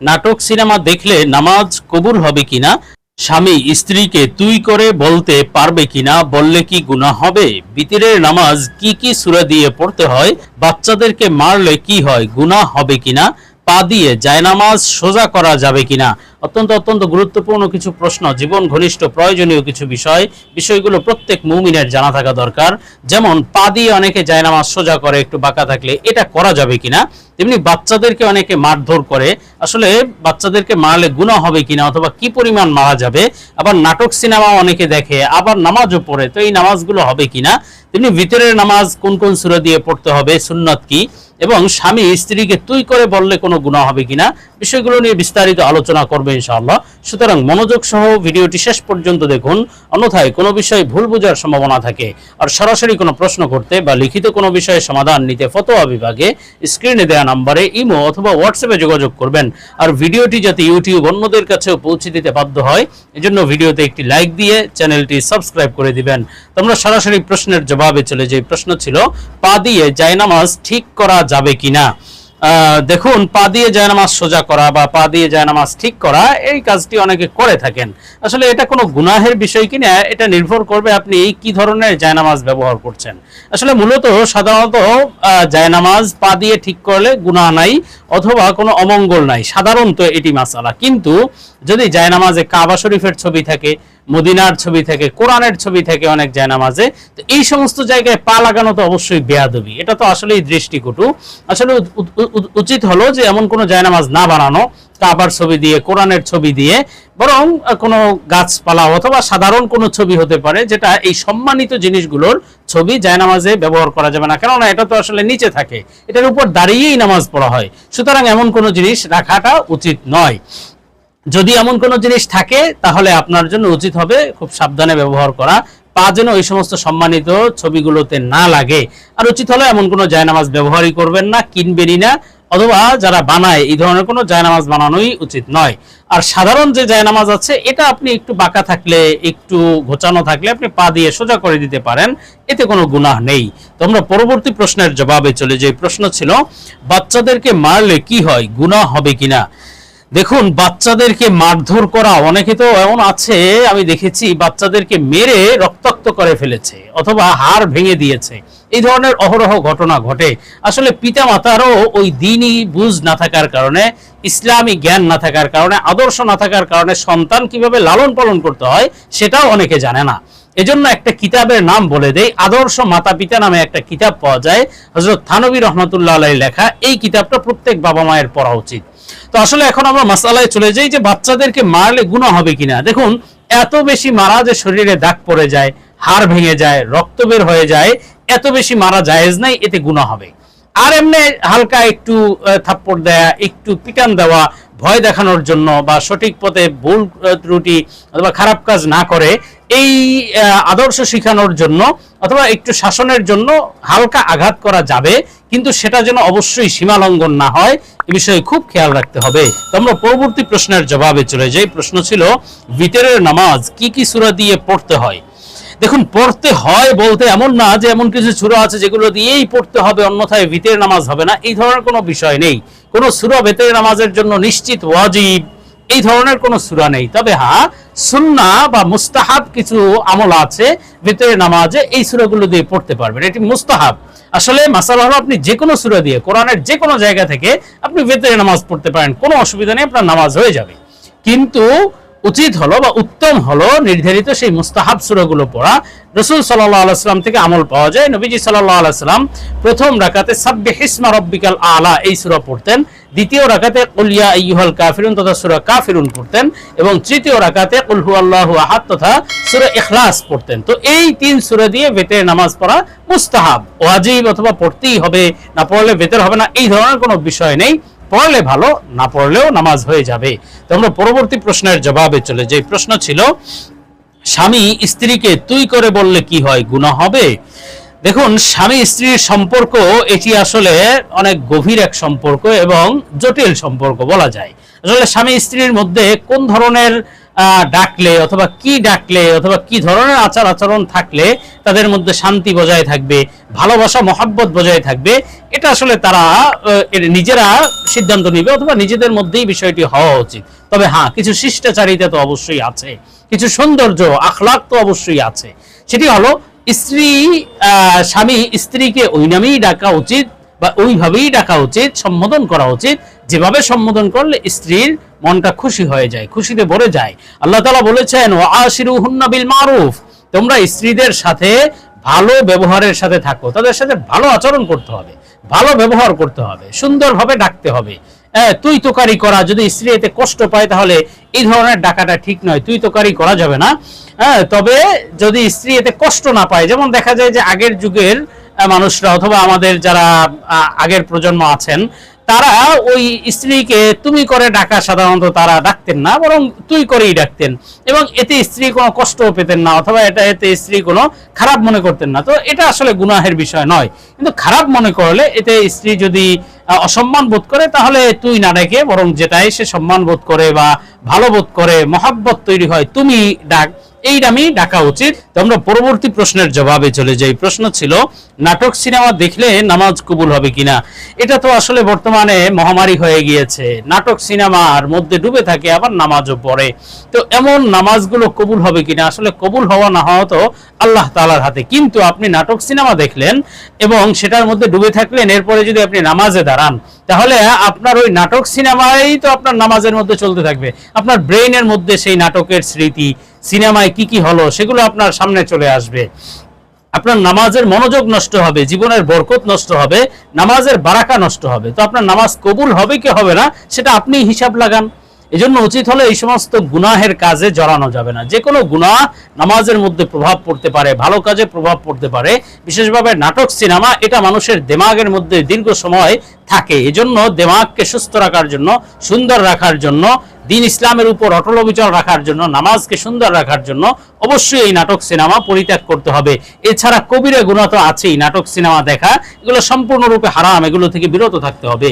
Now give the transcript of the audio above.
নাটক সিনেমা দেখলে নামাজ কবুল হবে কিনা? স্বামী স্ত্রীকে তুই করে বলতে পারবে কিনা? বললে কি গুণা হবে? বিতিরের নামাজ কি কি সুরা দিয়ে পড়তে হয়? বাচ্চাদেরকে মারলে কি হয়? গুণা হবে কিনা? পা দিয়ে জায়নামাজ সোজা করা যাবে কিনা? অত্যন্ত অত্যন্ত গুরুত্বপূর্ণ কিছু প্রশ্ন, জীবন ঘনিষ্ঠ, প্রয়োজনীয় কিছু বিষয়, বিষয়গুলো প্রত্যেক মুমিনের জানা থাকা দরকার। যেমন, পা দিয়ে অনেকে জায়নামাজ সোজা করে, একটু বাঁকা থাকলে এটা করা যাবে কিনা? তেমনি বাচ্চাদেরকে অনেকে মারধর করে। আসলে বাচ্চাদেরকে মারলে গুণা হবে কিনা অথবা কি পরিমাণ মারা যাবে? আবার নাটক সিনেমা অনেকে দেখে, আবার নামাজও পড়ে, তো এই নামাজগুলো হবে কিনা? তেমনি ভিতরের নামাজ কোন কোন সুরা দিয়ে পড়তে হবে, সুন্নত কি? এবং স্বামী স্ত্রীকে তুই করে বললে কোনো গুণা হবে কিনা? বিষয়গুলো নিয়ে বিস্তারিত আলোচনা করবে ইনশাআল্লাহ। সুতরাং মনোযোগ সহ ভিডিওটি শেষ পর্যন্ত দেখুন। অন্যথায় কোনো বিষয়ে ভুল বোঝার সম্ভাবনা থাকে আর সরাসরি কোনো প্রশ্ন করতে বা লিখিত কোনো বিষয়ে সমাধান নিতে ফতোয়া বিভাগে স্ক্রিনে দেওয়া নাম্বারে ইমো অথবা হোয়াটসঅ্যাপে যোগাযোগ করবেন। আর ভিডিওটি যাতে ইউটিউব অন্যদের কাছেও পৌঁছে দিতে বাধ্য হয়, এজন্য ভিডিওতে একটি লাইক দিয়ে চ্যানেলটি সাবস্ক্রাইব করে দিবেন। তোমরা সরাসরি প্রশ্নের জবাবে চলে যে প্রশ্ন ছিল, পা দিয়ে জায়নামাজ ঠিক করা যাবে কিনা? দেখুন, পা দিয়ে জায়নামাজ সোজা করা বা পা দিয়ে জায়নামাজ ঠিক করা, এই কাজটি অনেকে করে থাকেন। আসলে এটা কোনো গুনাহের বিষয় কিনা, এটা নির্ভর করবে আপনি কি ধরনের জায়নামাজ ব্যবহার করছেন। আসলে মূলত সাধারণত জায়নামাজ পা দিয়ে ঠিক করলে গুনাহ নাই, অথবা কোনো অমঙ্গল নাই, সাধারণত এটি মাসালা। কিন্তু যদি জায়নামাজে কাবা শরীফের ছবি থাকে মদিনার ছবি থেকে, কোরআনের ছবি থেকে অনেক জায়নামাজে। তো এই সমস্ত জায়গায় পা লাগানো তো অবশ্যই বেয়াদবি। এটা তো আসলেই দৃষ্টিকটু। আসলে উচিত হলো যে এমন কোনো জায়নামাজ না বানানো, কাবার ছবি দিয়ে, কোরআনের ছবি দিয়ে, বরং কোনো গাছপালা অথবা সাধারণ কোনো ছবি হতে পারে যেটা এই সম্মানিত জিনিসগুলোর ছবি জায়নামাজে ব্যবহার করা যাবে না। কেননা এটা তো আসলে নিচে থাকে। এটার উপর দাঁড়িয়েই নামাজ পড়া হয়। সুতরাং এমন কোনো জিনিস রাখাটা উচিত নয়। যদি এমন কোনো জিনিস থাকে, তাহলে আপনার জন্য উচিত হবে খুব সাবধানে ব্যবহার করা। পা যেন ওই সমস্ত সম্মানিত ছবিগুলোতে না লাগে। আর উচিত হলো এমন কোনো জায়নামাজ ব্যবহারই করবেন না, কিনবেনই না, অথবা যারা বানায়, এই ধরনের কোনো জায়নামাজ বানানোই উচিত নয়। আর সাধারণ যে জায়নামাজ আছে, এটা আপনি একটু বাঁকা থাকলে, একটু ঘোচানো থাকলে আপনি পা দিয়ে সোজা করে দিতে পারেন, এতে কোনো গুনাহ নেই। তো আমরা পরবর্তী প্রশ্নের জবাবে চলে যে প্রশ্ন ছিল, বাচ্চাদেরকে মারলে কি হয়, গুনাহ হবে কিনা? দেখুন, বাচ্চাদেরকে মারধর করা অনেকে তো এমন আছে, আমি দেখেছি, বাচ্চাদেরকে মেরে রক্তাক্ত করে ফেলেছে অথবা হাড় ভেঙে দিয়েছে। এই ধরনের অহরহ ঘটনা ঘটে। আসলে পিতা মাতারও ওই দিনই বুঝ না থাকার কারণে, ইসলামী জ্ঞান না থাকার কারণে, আদর্শ না থাকার কারণে সন্তান কীভাবে লালন পালন করতে হয়, সেটাও অনেকে জানে না। এজন্য একটা কিতাবের নাম বলে দেই, আদর্শ মাতা পিতা নামে একটা কিতাব পাওয়া যায়। হজরত থানবী রহমতুল্লাহ লেখা, এই কিতাবটা প্রত্যেক বাবা মায়ের পড়া উচিত। তো আসলে এখন আমরা মাসালায় চলে যাই যে বাচ্চাদেরকে মারলে গুণা হবে কিনা। দেখুন, এত বেশি মারা যে শরীরে দাগ পড়ে যায়, হাড় ভেঙে যায়, রক্ত বের হয়ে যায়, এত বেশি মারা জায়েজ নাই, এতে গুণা হবে। আর এমনি হালকা একটু থাপ্পড় দেয়া, একটু পিটান দেওয়া, ভয় দেখানোর জন্য বা সঠিক পথে ভুল ত্রুটি অথবা খারাপ কাজ না করে, এই আদর্শ শিখানোর জন্য অথবা একটু শাসনের জন্য হালকা আঘাত করা যাবে, কিন্তু সেটা যেন অবশ্যই সীমালঙ্ঘন না হয়, এ বিষয়ে খুব খেয়াল রাখতে হবে। তো আমরা পরবর্তী প্রশ্নের জবাবে চলে যাই। প্রশ্ন ছিল, ভিতরের নামাজ কি কি সূরা দিয়ে পড়তে হয়? দেখুন, পড়তে হয় বলতে এমন না যে এমন কিছু সুরা আছে যেগুলো দিয়েই পড়তে হবে, অন্যথায় ভিতের নামাজ হবে না। এই ধরনের কোনো বিষয় নেই। কোনো সুরা ভেতরের নামাজের জন্য নিশ্চিত ওয়াজিব। এই ধরনের কোনো সুরা নেই। তবে হ্যাঁ সুন্না বা মুস্তাহাব কিছু আমল আছে ভিতরের নামাজে, এই সুরাগুলো দিয়ে পড়তে পারবেন। এটি মুস্তাহাব। আসলে মাসালা হলো আপনি যে কোনো সুরা দিয়ে, কোরআনের যে কোনো জায়গা থেকে আপনি ভেতরে নামাজ পড়তে পারেন। কোনো অসুবিধা নেই, আপনার নামাজ হয়ে যাবে। কিন্তু উচিত হলো বা উত্তম হলো নির্ধারিত সেই মুস্তাহাব সুরাগুলো পড়া। রসুল সাল্লাহ আলাইসাল্লাম থেকে আমল পাওয়া যায়। নবীজি সাল্লাহ আলাইসাল্লাম প্রথম রাকাতে সাব্বে হিসমা রব্বিকাল আলা এই সুরা পড়তেন। দ্বিতীয় রাকাতে কুলিয়া ইউহাল কাফিরুন তথা সুরা কাফিরুন পড়তেন এবং তৃতীয় রাকাতে কুলহু আল্লাহু আহাদ তথা সুরা ইখলাস পড়তেন। তো এই তিন সুরা দিয়ে বেতের নামাজ পড়া মুস্তাহাব। ওয়াজিব অথবা পড়তেই হবে, না পড়লে বেতের হবে না, এই ধরনের কোনো বিষয় নেই। পড়লে ভালো, না পড়লেও নামাজ হয়ে যাবে। তো আমরা পরবর্তী প্রশ্নের জবাবে চলে যে প্রশ্ন ছিল, স্বামী স্ত্রীকে তুই করে বললে কি হয় গুণা হবে? দেখুন, স্বামী স্ত্রীর সম্পর্ক, এটি আসলে অনেক গভীর এক সম্পর্ক এবং জটিল সম্পর্ক বলা যায়। আসলে স্বামী স্ত্রীর মধ্যে কোন ধরনের ডাকলে অথবা কি ডাকলে অথবা কি ধরনের আচার আচরণ থাকলে তাদের মধ্যে শান্তি বজায় থাকবে, ভালোবাসা, মহাব্বত বজায় থাকবে, এটা আসলে তারা নিজেরা সিদ্ধান্ত নিবে অথবা নিজেদের মধ্যেই বিষয়টি হওয়া উচিত। তবে হ্যাঁ কিছু শিষ্টাচারিতা তো অবশ্যই আছে, কিছু সৌন্দর্য, আখলাক তো অবশ্যই আছে। সেটি হলো, স্ত্রী স্বামী স্ত্রীকে ওই নামেই ডাকা উচিত বা ওইভাবেই ডাকা উচিত, সম্বোধন করা উচিত। যেভাবে সম্বোধন করলে স্ত্রীর মনটা খুশি হয়ে যায়, খুশিতে ভরে যায়। আল্লাহ তালা বলেছেন ও আশিরু বিল মারুফ। তোমরা স্ত্রীদের সাথে ভালো ব্যবহারের সাথে থাকো। তাদের সাথে ভালো আচরণ করতে হবে, ভালো ব্যবহার করতে হবে, সুন্দরভাবে ডাকতে হবে। তুই তোকারি করা, যদি স্ত্রী এতে কষ্ট পায় তাহলে এই ধরনের ডাকাটা ঠিক নয় তুই তোকারি করা যাবে না। তবে যদি স্ত্রী এতে কষ্ট না পায়, যেমন দেখা যায় যে আগের যুগের মানুষরা অথবা আমাদের যারা আগের প্রজন্ম আছেন, তারা ওই স্ত্রীকে তুমি করে ডাকা সাধারণত তারা ডাকতেন না, বরং তুই করেই ডাকতেন। এবং এতে স্ত্রী কোনো কষ্টও পেতেন না, অথবা এটা, এতে স্ত্রী কোনো খারাপ মনে করতেন না। তো এটা আসলে গুনাহের বিষয় নয়। কিন্তু খারাপ মনে করলে এতে স্ত্রী যদি অসম্মান বোধ করে, তাহলে তুই না ডেকে, বরং যেটাই সে সম্মান বোধ করে বা ভালো বোধ করে, মহাব্বত তৈরি হয়, তুমি ডাক। এই নামেই ডাকা উচিত। তো আমরা পরবর্তী প্রশ্নের জবাবে চলে যাই। প্রশ্ন ছিল, নাটক, সিনেমা দেখলে নামাজ কবুল হবে কিনা? এটা তো আসলে বর্তমানে মহামারী হয়ে গিয়েছে। নাটক, সিনেমার মধ্যে ডুবে থাকে, আবার নামাজও পড়ে। তো এমন নামাজগুলো কবুল হবে কিনা? আসলে কবুল হওয়া না হওয়া তো আল্লাহ তালার হাতে। কিন্তু আপনি নাটক, সিনেমা দেখলেন এবং সেটার মধ্যে ডুবে থাকলেন, এরপরে যদি আপনি নামাজে দাঁড়ান, তাহলে আপনার ওই নাটক, সিনেমাই তো আপনার নামাজের মধ্যে চলতে থাকবে। আপনার ব্রেইনের মধ্যে সেই নাটকের স্মৃতি সিনেমায় কি কি হলো, সেগুলো আপনার সামনে চলে আসবে। আপনার নামাজের মনোযোগ নষ্ট হবে, জীবনের বরকত নষ্ট হবে, নামাজের বারাকা নষ্ট হবে। তো আপনার নামাজ কবুল হবে কি হবে না, সেটা আপনি হিসাব লাগান। এজন্য উচিত হলো এই সমস্ত গুনাহের কাজে জড়ানো যাবে না। যে কোনো গুনাহ নামাজের মধ্যে প্রভাব পড়তে পারে, ভালো কাজে প্রভাব পড়তে পারে, বিশেষভাবে নাটক, সিনেমা, এটা মানুষের দেমাগের মধ্যে দীর্ঘ সময় থাকে। এজন্য দেমাগকে সুস্থ রাখার জন্য, সুন্দর রাখার জন্য, দিন ইসলামের উপর অটল অবিচল রাখার জন্য, নামাজকে সুন্দর রাখার জন্য অবশ্যই এই নাটক, সিনেমা পরিত্যাগ করতে হবে। এছাড়া কবিরা গুণা তো আছেই, নাটক, সিনেমা দেখা, এগুলো সম্পূর্ণরূপে হারাম, এগুলো থেকে বিরত থাকতে হবে।